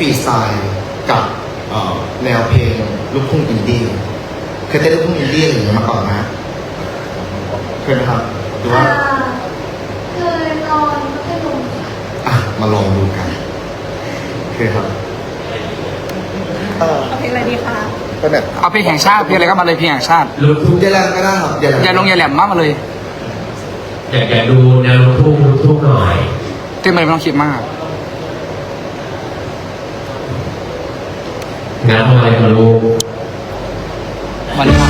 ฟรีสไตล์กับเอ่อแนวเพลงลูกทุ่งอินดี้เคยเต้นลูกทุ่งอินดี้อะไรอย่างเงี้ยมาก่อนนะเคยไหมครับหรือว่าเคยนอนก็ได้ลงค่ะอะมาลองดูกันโอเคครับเออเอาเพลงอะไรดีคะก็แบบเอาเพลงแห่งชาติเพลงอะไรก็มาเลยเพลงแห่งชาติลูกทุ่งอย่าแรงก็ได้ครับอย่าแรงอย่าลงอย่าแหลมมากมาเลยอยากอยากดูแนวลูกทุ่งลูกทุ่งหน่อยเต้นไปไม่ต้องคิดมาก งานอะไรก็รู้วัน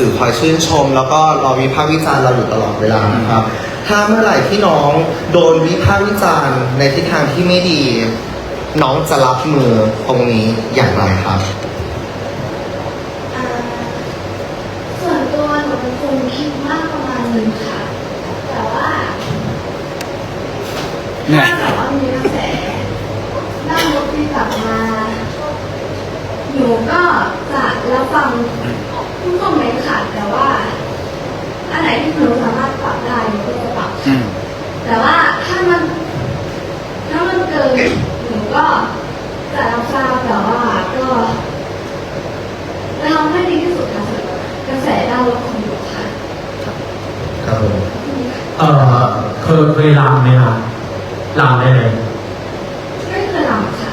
สื่อคอยชื่นชม แล้วก็รอวิพากษ์วิจารณ์เราอยู่ตลอดเวลานะครับ ถ้าเมื่อไหร่ที่น้องโดนวิพากษ์วิจารณ์ในทิศทางที่ไม่ดี น้องจะรับมือตรงนี้อย่างไรครับ อ่าส่วนตัวหนูเป็นคนคิดมากประมาณหนึงค่ะ แต่ว่าเนี่ยถ้าแบบว่ามีกระแสด้านลบที่กลับมา หนูก็จะรับฟัง ทุกคอมเมนต์ค่ะแต่ว่าอันไหนที่หนูสามารถปรับได้หนูก็จะปรับอืมแต่ว่าถ้ามันถ้ามันเกินหนูก็จะรับทราบแต่ว่าก็จะทำให้ดีที่สุดค่ะสำหรับกระแสด้านลบของหนูค่ะครับผมเออเคยเคยรำไหมคะรำได้ไหมไม่เคยทำค่ะ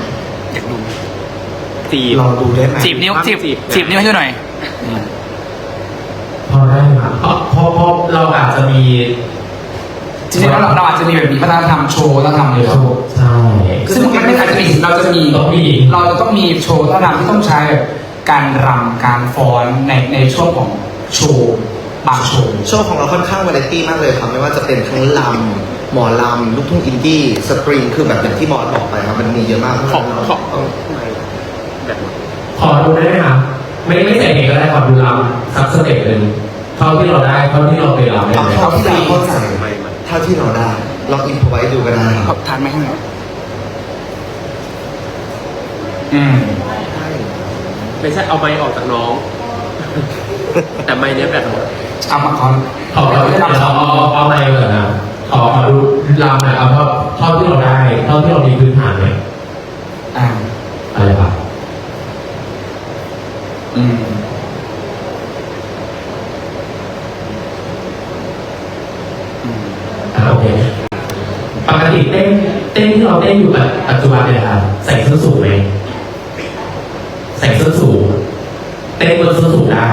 อยากดูจีบลองดูได้ไหมจีบนิ้วจีบจีบนิ้วให้ดูหน่อย พอได้ค่ะเพราะเพราะ เพราะเราอาจจะมีจริงๆแล้วเราเราอาจจะมีแบบมีวัฒนธรรมโชว์วัฒนธรรมเยอะใช่ซึ่งมันไม่อาจจะมีเราจะมีต้องมีเราจะต้องมีโชว์วัฒนธรรมที่ต้องใช้แบบการรำการฟ้อนในในช่วงของโชว์บางโชว์โชว์ของเราค่อนข้างวาไรตี้มากเลยครับไม่ว่าจะเป็นทั้งลำหมอลำลูกทุ่งอินดี้สตริงคือแบบอย่างที่บอสบอกไปครับมันมีเยอะมากเพราะฉะนั้นเราต้องแบบขอดูได้ไหมคะไม่ไม่ใส่เองก็ได้ขอดูรำสักสเต็ปหนึ่ง เท่าที่เราได้เท่าที่เราไปรำได้เอาไหมเท่าที่เราเข้าใจไม่ไม่เท่าที่เราได้ลองอินพอไว้ดูก็ได้คเขารับทานไหมข้างในอืมไม่ใช่เอาไม้ออกจากน้อง แต่ไม้เนี้ยแบบหมดเอามาขอขอเราเอาเอาเอาเอาอะไรก่อนนะขอขอดูรำหน่อยเอาเท่าเท่าที่เราได้ เท่าที่เรามีพื้นฐานไหมอ่าอะไรครับอืมอืม ปกติเต้นเต้นที่เราเต้นอยู่แบบปัจจุบันเนี่ยครับใส่ส้นสูงไหมใส่ส้นสูง เต้นบนส้นสูงได้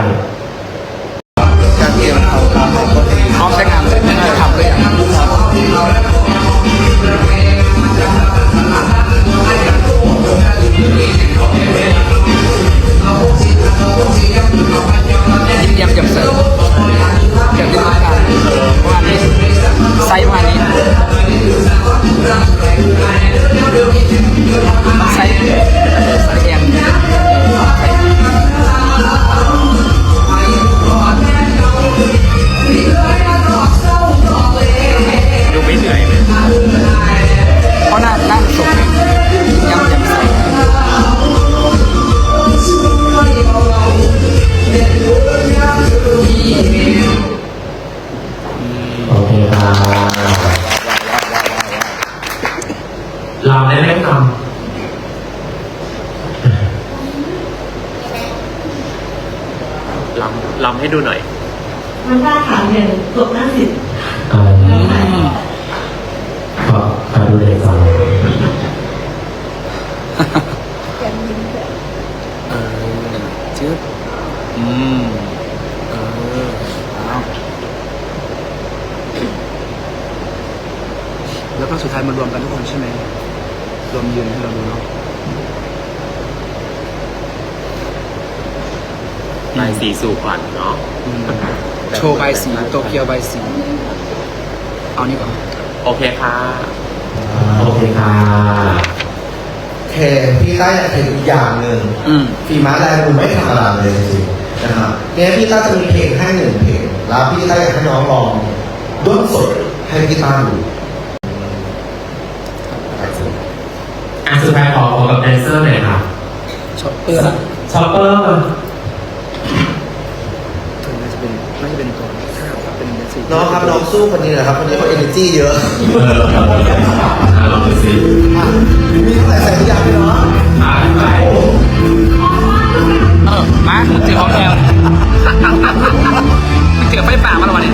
รวมยืนให้เราดูเนาะลายสีสู่ขวัญเนาะอืมโชว์ใบสีโตเกียวใบสีเอานี่ก่อนโอเคค่ะ โอเคค่ะเทพี่ต้าอยากเห็นอีกอย่างหนึ่งอืม ฝีไม้ลายมือไม่ธรรมดาเลยจริงๆนะครับเนี่ยพี่ต้าจะมีเพลงให้หนึ่งเพลงแล้วพี่ต้าอยากให้น้องลองด้นสดให้พี่ต้าดู อะสุดท้ายขอขอกับแดนเซอร์หน่อยครับช็อปเปอร์ละชอปเปอร์มาถึงน่าจะเป็นน่าจะเป็นตัวข้าวเป็นเป็นสีน้องครับน้องสู้คนนี้เลยครับคนนี้เขาเอเนจีเยอะเอออะลองดูสิอะมีเท่าไหร่ใส่ทุกอย่างเลยเนาะอ่านไปเออมาเจอของแถวเจอไฟป่ามาแล้ววันนี้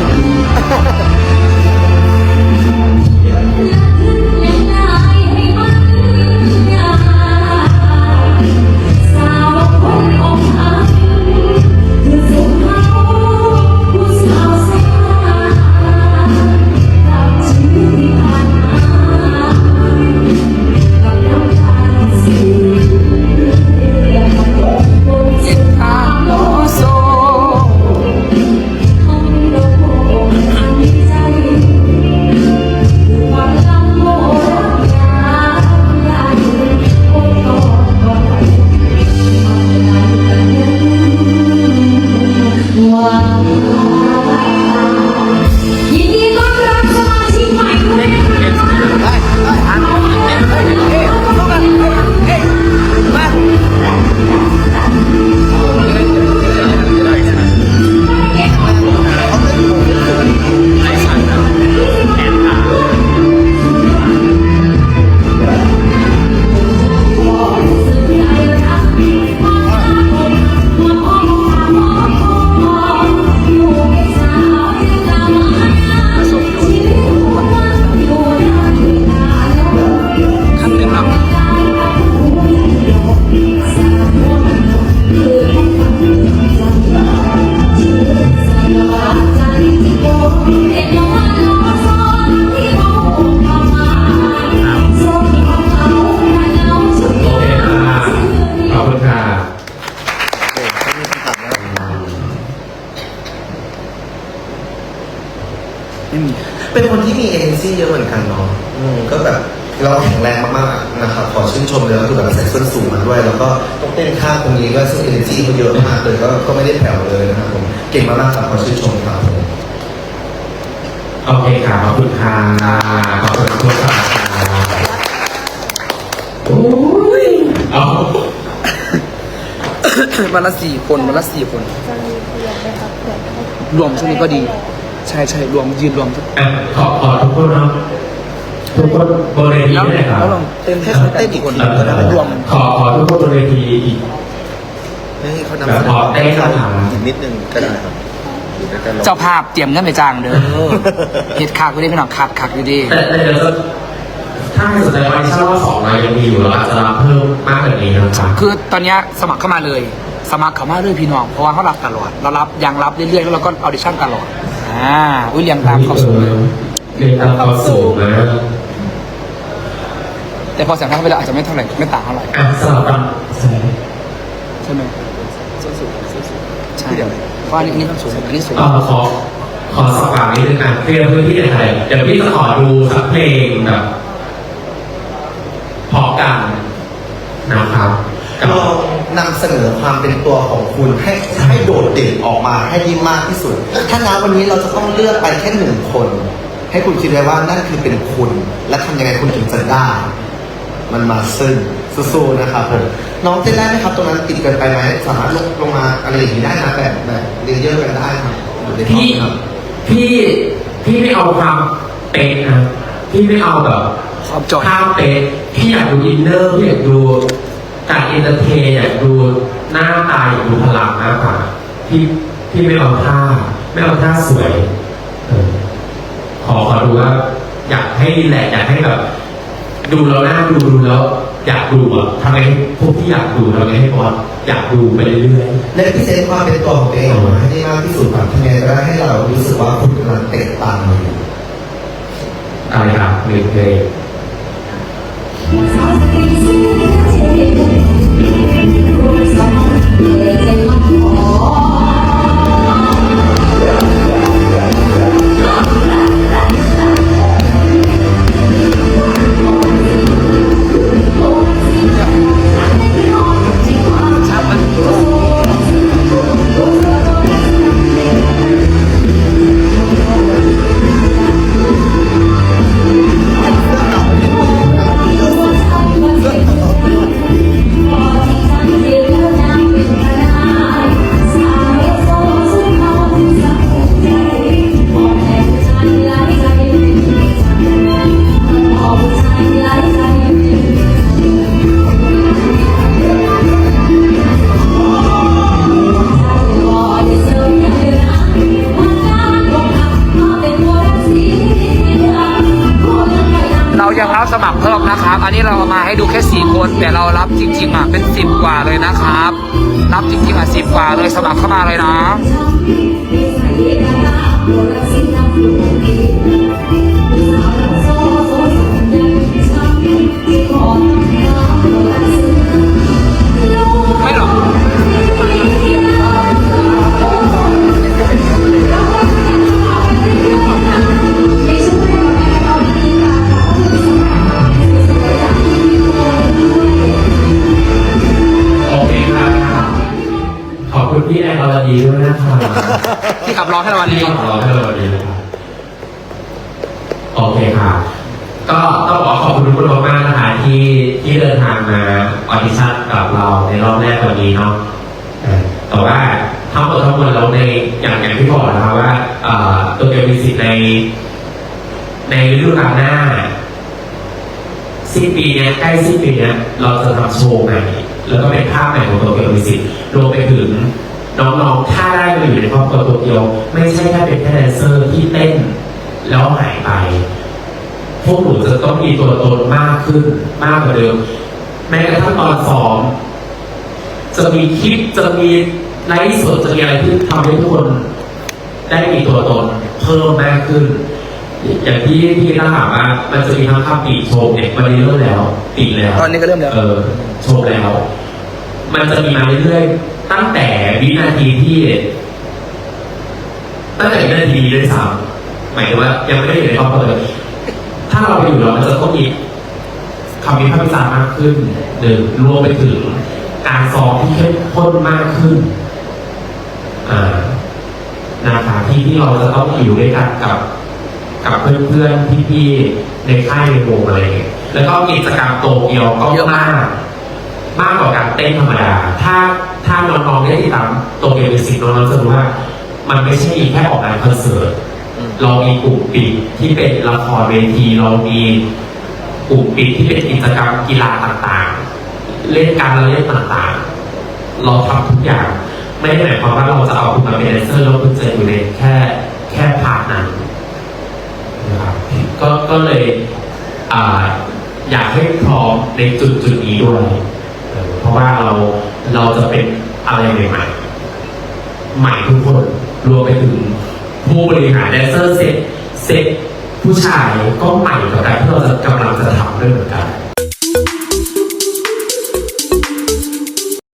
ที่มีเอเนจีเยอะเหมือนกันเนาะอืมก็แบบเราแข็งแรงมากๆนะครับขอชื่นชมเลยก็คือแบบใส่ส้นสูงมาด้วย แล้วก็ต้องเต้นท่าตรงนี้ก็ซึ่งเอเนจีเขาเยอะมากเลยก็ก็ไม่ได้แผ่วเลยนะครับผมเก่งมากๆครับขอชื่นชมครับผมโอเคค่ะขอบคุณค่ะขอบคุณทุกท่านค่ะโอ้ยเอาวันละสี่คนวันละสี่คนรวมช่วงนี้ก็ดี ใช่ใช่รวมยืนรวมทุกอะขอขอทุกคนเนาะทุกคนบนเวทีแล้วเลยครับแล้วลองเต้นให้เขาเต้นอีกคนเออก็ได้รวมขอขอทุกคนบนเวทีอีกให้เขานำแบบพอเต้นเข้าหาอีกนิดนึงก็ได้ครับอยู่ด้วยกันเจ้าภาพเตรียมเงินไปจ้างเด้อเฮ็ดคักก็ได้พี่น้องคักคักอยู่ดีแต่แต่เดี๋ยวจะถ้าใครสนใจไว้เชื่อว่าสองรายยังมีอยู่เราอาจจะรับเพิ่มมากกว่านี้นะครับคือตอนเนี้ยสมัครเข้ามาเลย สมัครเข้ามาเลยพี่น้องเพราะว่าเขารับตลอดเรารับยังรับเรื่อยๆแล้วเราก็ออดิชั่นตลอด อ่าอุ้ยเรียงตามเขาสูงเลยเรียนตามความสูงนะแต่พอเสียงข้างไปแล้วอาจจะไม่เท่าไหร่ไม่ต่างเท่าไหร่อะสลับกันใช่ไหมใช่เพราะอันนี้อันนี้มันสูงอันนี้สูงเอ่อขอขอสอบถามนิดนึงอะเคลียร์พื้นที่หน่อยครับเดี๋ยวพี่จะขอดูสักเพลงแบบพอกันนะครับกับ ลอง นำเสนอความเป็นตัวของคุณให้ให้โดดเด่นออกมาให้ได้มากที่สุด ถ้าณวันนี้เราจะต้องเลือกไปแค่หนึ่งคน ให้คุณคิดไว้ว่านั่นคือเป็นคุณ และทำยังไงคุณถึงจะได้ มันมาซึ่งสู้ๆนะครับผมน้องเต้นได้ไหมครับ ตรงนั้นติดเกินไปไหมสามารถลงลงมาอะไรอย่างนี้ได้นะแบบแบบเลเยอร์กันได้ครับอยู่ในท็อปพี่ครับ พี่พี่ไม่เอาความเป๊ะนะพี่ไม่เอาแบบความจอย ภาพเป๊ะพี่อยากดูอินเนอร์พี่อยากดู การเอนเตอร์เทนอยากดูหน้าตาอยากดูพลังมากกว่าพี่ที่ไม่เอาท่า ไม่เอาท่าสวยเออขอขอดูว่า อยากให้รีแลกซ์อยากให้แบบ ดูแล้วน่าดูดูแล้ว อยากดูอะทำไงให้พวกที่อยากดูทำไงให้บอสอยากดูไปเรื่อยๆและพิเศษความเป็นตัวของตัวเองออกมาให้ได้มากที่สุดแบบทำไงก็ได้ให้เรารู้สึกว่าคุณกำลังเตะตังเราอยู่อะไรครับหนึ่งเพลงเรา เรารับจริงๆอะเป็นสิบกว่าเลยนะครับ รับจริงๆอะสิบกว่าเลยสมัครเข้ามาเลยนะ พี่แอนอรดีด้วยนะครับที่ขับร้องให้เราวันที่นี้ขอให้เราดีนะครับโอเคครับก็ต้องขอขอบคุณทุกคนมากๆนะคะที่ที่เดินทางมาออดิชั่นกับเราในรอบแรกวันนี้เนาะเออแต่ว่าทั้งหมดทั้งมวลเราในอย่างอย่างที่บอกนะครับว่าเอ่อตัวเกมมีสิทธิ์ใน ในฤดูกาลหน้า สิ้นปีเนี้ยใกล้สิ้นปีเนี้ยเราจะทำโชว์ใหม่แล้วก็เป็นภาพใหม่ของตัวเกียวมิสิตรวมไปถึง น้องๆ ถ้าได้มาอยู่ในครอบครัวตัวเกียว ไม่ใช่แค่เป็นแค่แดนเซอร์ที่เต้น แล้วหายไป พวกหนูจะต้องมีตัวตนมากขึ้นมากกว่าเดิม แม้กระทั่งตอนซ้อมจะมีคลิปจะมีไลฟ์สดจะมีอะไรที่ทำให้ทุกคน ได้มีตัวตนเพิ่มมากขึ้น อย่างที่ที่ถ้าถามว่ามันจะมีทั้งคำติชมเนี่ยวันนี้เริ่มแล้วติแล้ว ตอนนี้ก็เริ่มแล้ว เออชมแล้ว มันจะมีมาเรื่อยๆตั้งแต่วินาทีที่ ตั้งแต่วินาทีนี้ด้วยซ้ำหมายถึงว่า ยังไม่ได้อยู่ในครอบครัวถ้าเราไปอยู่แล้วมันจะต้องมีคำวิพากษ์วิจารณ์มากขึ้นหนึ่งรวมไปถึงการซ้อมที่เข้มข้นมากขึ้นอ่านะคะที่ที่เราจะต้องอยู่ด้วยกันกับ กับเพื่อนๆพี่ๆในค่ายในวงอะไรอย่างเงี้ยแล้วก็กิจกรรมโตเกียวก็เยอะมาก มากกว่าการเต้นธรรมดา ถ้าถ้าน้องๆได้ติดตามโตเกียวมิวสิกน้องๆจะรู้ว่า มันไม่ใช่มีแค่ออกงานคอนเสิร์ตเรามีกลุ่มปิดที่เป็นละครเวทีเรามีกลุ่มปิดที่เป็นกิจกรรมกีฬาต่างๆ เล่นการละเล่นต่างๆ เราทำทุกอย่าง ไม่ได้หมายความว่าเราจะเอาคุณมาเป็นแดนเซอร์แล้วคุณจะอยู่ในแค่แค่พาร์ทนั้นนะครับก็ก็เลยอ่าอยากให้พร้อมในจุดจุดๆนี้ด้วยเออเพ ราะว่าเราเราจะเป็นอะไรใหม่ๆใหม่ทุกคนรวมไปถึงผู้บริหารแดนเซอร์เซ็ตเซ็ตผู้ชายก็ใหม่กับการที่เราจะกำลังจะทำด้วยเหมือนกัน